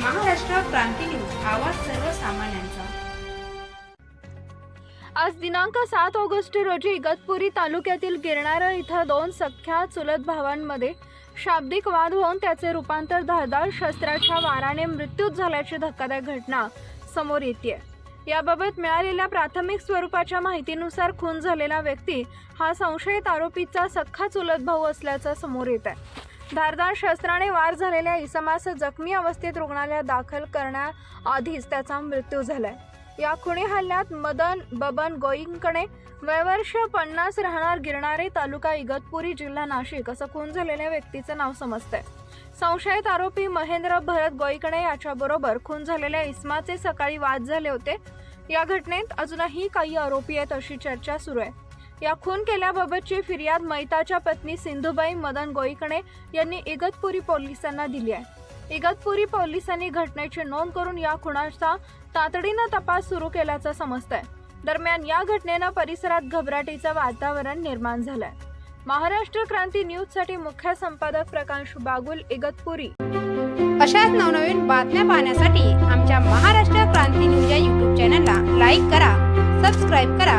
क्रांती news आवाज सर्वसामान्यांचा. आज दिनांक सात ऑगस्ट रोजी इगतपुरी तालुक्यातील गिरणारा इथं दोन सख्या चुलत भावांमध्ये शाब्दिक वाद होऊन त्याचे रूपांतर धारदार शस्त्राच्या वाराने मृत्यूत झाल्याची धक्कादायक घटना समोर येते याबाबत मिळालेल्या प्राथमिक स्वरूपाच्या माहितीनुसार खून झालेला व्यक्ती हा संशयित आरोपीचा सख्खा चुलत भाऊ असल्याचं समोर येत आहे धारदार शस्त्राने वार झालेल्या इसमास जखमी अवस्थेत रुग्णालयात दाखल करण्याआधीच त्याचा मृत्यू झालाय. या खुणी हल्ल्यात मदन बबन गोईंकडे वयवर्ष पन्नास राहणार गिरणारे तालुका इगतपुरी जिल्हा नाशिक असं खून झालेल्या व्यक्तीचं नाव समजतंय. संशयित आरोपी महेंद्र भरत गोईकडे याच्याबरोबर खून झालेल्या इस्माचे सकाळी वाद झाले होते. या घटनेत अजूनही काही आरोपी आहेत अशी चर्चा सुरू आहे. या खून केल्याबाबतची फिर्याद मैताच्या पत्नी सिंधुबाई मदन गोईकणे यांनी इगतपुरी पोलिसांना दिली आहे. इगतपुरी पोलिसांनी घटनेची नोंद करून या खुनाचा तातडीनं तपास सुरू केल्याचं समजतंय. दरम्यान या घटनेनं परिसरात घबराटीचं वातावरण निर्माण झालंय. महाराष्ट्र क्रांती न्यूजसाठी मुख्य संपादक प्रकाश बागुल इगतपुरी. अशाच नवनवीन बातम्या पाहण्यासाठी आमच्या महाराष्ट्र क्रांती न्यूज या यूट्यूब चॅनलला लाईक करा सबस्क्राईब करा